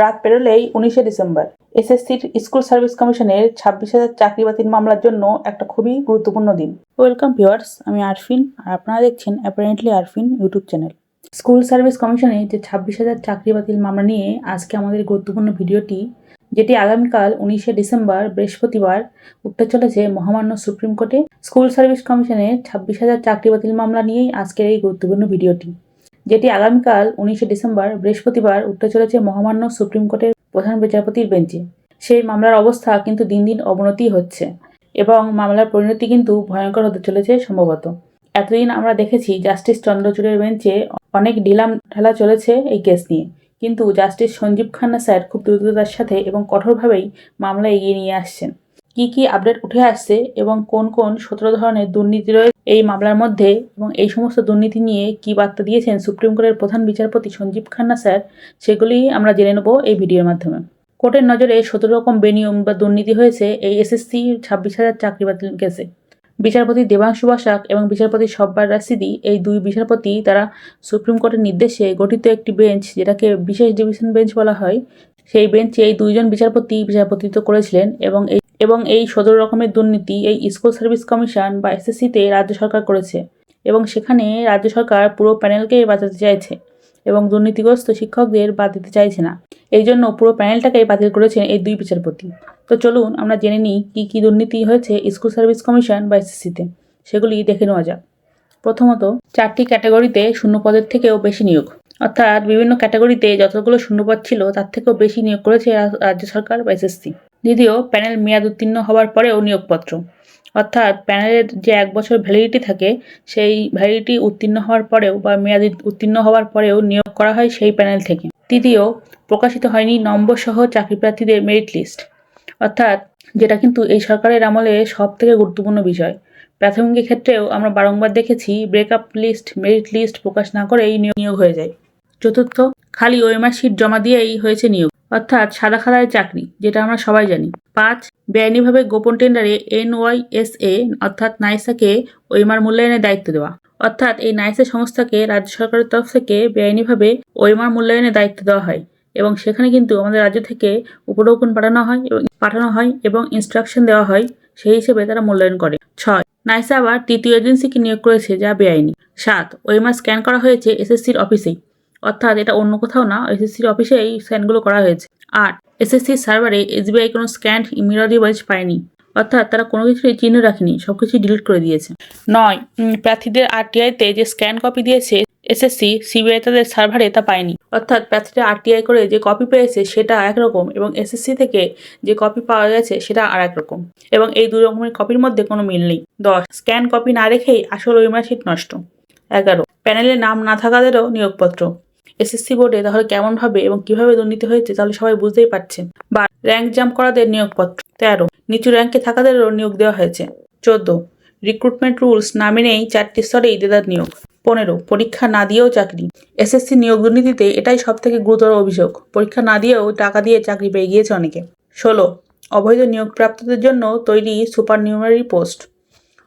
রাত পেরোলেই উনিশে ডিসেম্বর। এসএসসির স্কুল সার্ভিস কমিশনের ছাব্বিশ হাজার চাকরি বাতিল মামলার জন্য একটা খুবই গুরুত্বপূর্ণ দিন। ওয়েলকাম ভিওয়ার্স আমি আরফিন, আর আপনারা দেখছেন apparently Arfin YouTube channel. School service কমিশনে যে ছাব্বিশ হাজার চাকরি বাতিল মামলা নিয়ে আজকে আমাদের গুরুত্বপূর্ণ ভিডিওটি, যেটি আগামীকাল উনিশে ডিসেম্বর, বৃহস্পতিবার, উঠতে চলেছে মহামান্য সুপ্রিম কোর্টে, স্কুল সার্ভিস কমিশনের ছাব্বিশ হাজার চাকরি বাতিল মামলা নিয়েই আজকের এই গুরুত্বপূর্ণ ভিডিওটি। যেটি আগামীকাল উনিশে ডিসেম্বর, বৃহস্পতিবার উঠতে চলেছে মহামান্য সুপ্রিম কোর্টের প্রধান বিচারপতির বেঞ্চে। সেই মামলার অবস্থা কিন্তু দিন দিন অবনতি হচ্ছে এবং মামলার পরিণতি কিন্তু ভয়ঙ্কর হতে চলেছে সম্ভবত। এতদিন আমরা দেখেছি জাস্টিস চন্দ্রচূড়ের বেঞ্চে অনেক ঢিলাম ঢালা চলেছে এই কেস নিয়ে। কিন্তু জাস্টিস সঞ্জীব খান্না স্যার খুব দ্রুততার সাথে এবং কঠোরভাবেই মামলা এগিয়ে নিয়ে আসছেন। কি কি আপডেট উঠে আসছে এবং কোন কোন সতেরো ধরনের দুর্নীতি রয়েছে এই মামলার মধ্যে এবং এই সমস্ত দুর্নীতি নিয়ে কি বার্তা দিয়েছেন সুপ্রিম কোর্টের প্রধান বিচারপতি সঞ্জীব খান্না স্যার, সেগুলি আমরা জেনে নেব এই ভিডিওর মাধ্যমে। কোর্টের নজরে সতেরো রকম বেনিয়ম বা দুর্নীতি হয়েছে এই এসএসসি ছাব্বিশ হাজার চাকরি বাতিল কেসে বিচারপতি দেবাংশু বসাক এবং বিচারপতি সব্বার রাশিদি এই দুই বিচারপতি তারা সুপ্রিম কোর্টের নির্দেশে গঠিত একটি বেঞ্চ যেটাকে বিশেষ ডিভিশন বেঞ্চ বলা হয়। সেই বেঞ্চে এই দুইজন বিচারপতি বিচারপতিত্ব করেছিলেন এবং এই এবং এই সতেরো রকমের দুর্নীতি এই স্কুল সার্ভিস কমিশন বা এসএসসিতে রাজ্য সরকার করেছে এবং সেখানে রাজ্য সরকার পুরো প্যানেলকেই বাঁচাতে চাইছে এবং দুর্নীতিগ্রস্ত শিক্ষকদের বাদ দিতে চাইছে না। এই জন্য পুরো প্যানেলটাকেই বাতিল করেছেন এই দুই বিচারপতি। তো চলুন আমরা জেনে নিই কী কী দুর্নীতি হয়েছে স্কুল সার্ভিস কমিশন বা এসএসসিতে সেগুলি দেখে নেওয়া যাক। প্রথমত, চারটি ক্যাটাগরিতে শূন্য পদের থেকেও বেশি নিয়োগ। অর্থাৎ বিভিন্ন ক্যাটাগরিতে যতগুলো শূন্যপদ ছিল তার থেকেও বেশি নিয়োগ করেছে রাজ্য সরকার বা এসএসসি দ্বিতীয় প্যানেল মেয়াদ উত্তীর্ণ হওয়ার পরেও নিয়োগপত্র। অর্থাৎ প্যানেলের যে এক বছর ভ্যালিডিটি থাকে, সেই ভ্যালিডিটি উত্তীর্ণ হওয়ার পরেও বা মেয়াদি উত্তীর্ণ হওয়ার পরেও নিয়োগ করা হয় সেই প্যানেল থেকে। তৃতীয়, প্রকাশিত হয়নি নম্বর সহ চাকরি প্রার্থীদের মেরিট লিস্ট অর্থাৎ যেটা কিন্তু এই সরকারের আমলে সব থেকে গুরুত্বপূর্ণ বিষয়। প্রাথমিকের ক্ষেত্রেও আমরা বারংবার দেখেছি ব্রেকআপ লিস্ট মেরিট লিস্ট প্রকাশ না করেই নিয়োগ হয়ে যায়। চতুর্থ, খালি ওএমআর শিট জমা দিয়েই হয়েছে নিয়োগ, অর্থাৎ সাদা খাতায় চাকরি, যেটা আমরা সবাই জানি। পাঁচ, বেআইনিভাবে গোপন টেন্ডারে এনওয়াইএসএ, অর্থাৎ নাইসাকে ওএমআর মূল্যায়নের দায়িত্ব দেওয়া, অর্থাৎ এই নাইসা সংস্থাকে রাজ্য সরকারের তরফ থেকে বেআইনিভাবে ওএমআর মূল্যায়নের দায়িত্ব দেওয়া হয় এবং সেখানে কিন্তু আমাদের রাজ্য থেকে উপঢৌকন পাঠানো হয় এবং পাঠানো হয় এবং ইনস্ট্রাকশন দেওয়া হয়, সেই হিসেবে তারা মূল্যায়ন করে। ছয়, নাইসা আবার তৃতীয় এজেন্সিকে নিয়োগ করেছে যা বেআইনি। সাত ওএমআর স্ক্যান করা হয়েছে এসএসসির অফিসেই। অর্থাৎ এটা অন্য কোথাও না এসএসসির অফিসে এই স্ক্যানগুলো করা হয়েছে। আট এসএসসির সার্ভারে এসবিআই কোনো স্ক্যান মিরর ডিভাইস পায়নি। অর্থাৎ তারা কোনো কিছুই চিহ্ন রাখেনি সব কিছুই ডিলিট করে দিয়েছে। নয় প্রার্থীদের আরটিআইতে যে স্ক্যান কপি দিয়েছে এসএসসি সিবিআই তাদের সার্ভারে তা পায়নি। অর্থাৎ প্রার্থীরা আরটিআই করে যে কপি পেয়েছে, সেটা একরকম এবং এসএসসি থেকে যে কপি পাওয়া গেছে, সেটা আর এক রকম এবং এই দুই রকমের কপির মধ্যে কোনো মিল নেই। দশ স্ক্যান কপি না রেখেই আসল ওই শিট নষ্ট। এগারো প্যানেলে নাম না থাকাদেরও নিয়োগপত্র। এসএসসি বোর্ডে তাহলে কেমন হবে এবং কীভাবে দুর্নীতি হয়েছে তাহলে সবাই বুঝতেই পারছেন। বা র্যাঙ্ক জাম্প করাদের নিয়োগপত্র, তেরো। নিচু র্যাঙ্কে থাকাদেরও নিয়োগ দেওয়া হয়েছে। চোদ্দ। রিক্রুটমেন্ট রুলস না মেনেই চারটি স্তরেই দেদার নিয়োগ। পনেরো। পরীক্ষা না দিয়েও চাকরি। এসএসসি নিয়োগ দুর্নীতিতে এটাই সব থেকে গুরুতর অভিযোগ। পরীক্ষা না দিয়েও টাকা দিয়ে চাকরি পেয়ে গিয়েছে অনেকে। ষোলো। অবৈধ নিয়োগপ্রাপ্তদের জন্য তৈরি সুপার নিউমারি পোস্ট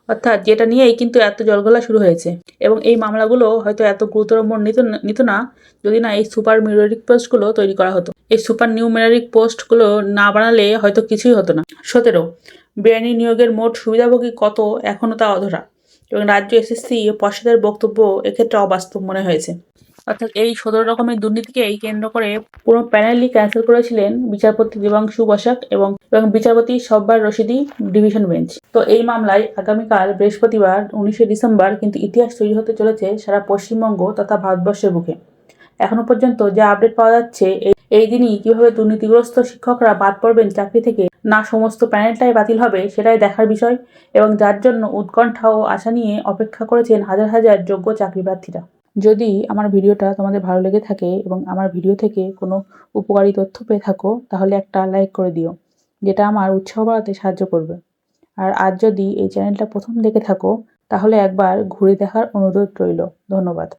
অর্থাৎ যেটা নিয়েই কিন্তু এত জলগোলা শুরু হয়েছে। এবং এই মামলাগুলো হয়তো এত গুরুতর মোড় নিত নিত না যদি না এই সুপার মিউরারিক পোস্টগুলো তৈরি করা হতো। এই সুপার নিউ নিউমেরারিক পোস্টগুলো না বানালে হয়তো কিছুই হতো না। সতেরো, বেআইনি নিয়োগের মোট সুবিধাভোগী কত এখনও তা অধরা। এবং রাজ্য এসএসসি পর্ষদের বক্তব্য এক্ষেত্রে অবাস্তব মনে হয়েছে। অর্থাৎ এই সতেরো রকমের দুর্নীতিকেই কেন্দ্র করে পুরো প্যানেলই ক্যান্সেল করেছিলেন বিচারপতি দেবাংশু বসাক এবং এবং বিচারপতি সব্বার রশিদি ডিভিশন বেঞ্চ তো এই মামলায় আগামীকাল বৃহস্পতিবার, উনিশে ডিসেম্বর কিন্তু ইতিহাস তৈরি হতে চলেছে সারা পশ্চিমবঙ্গ তথা ভারতবর্ষের বুকে। এখনও পর্যন্ত যা আপডেট পাওয়া যাচ্ছে, এই এই দিনই কীভাবে দুর্নীতিগ্রস্ত শিক্ষকরা বাদ পড়বেন চাকরি থেকে, না সমস্ত প্যানেলটাই বাতিল হবে সেটাই দেখার বিষয় এবং যার জন্য উৎকণ্ঠা ও আশা নিয়ে অপেক্ষা করেছেন হাজার হাজার যোগ্য চাকরি প্রার্থীরা যদি আমার ভিডিওটা তোমাদের ভালো লেগে থাকে এবং আমার ভিডিও থেকে কোনো উপকারী তথ্য পেয়ে থাকো, তাহলে একটা লাইক করে দিও, যেটা আমার উৎসাহ বাড়াতে সাহায্য করবে। আর আজ যদি এই চ্যানেলটা প্রথম দেখে থাকো, তাহলে একবার ঘুরে দেখার অনুরোধ রইল। ধন্যবাদ।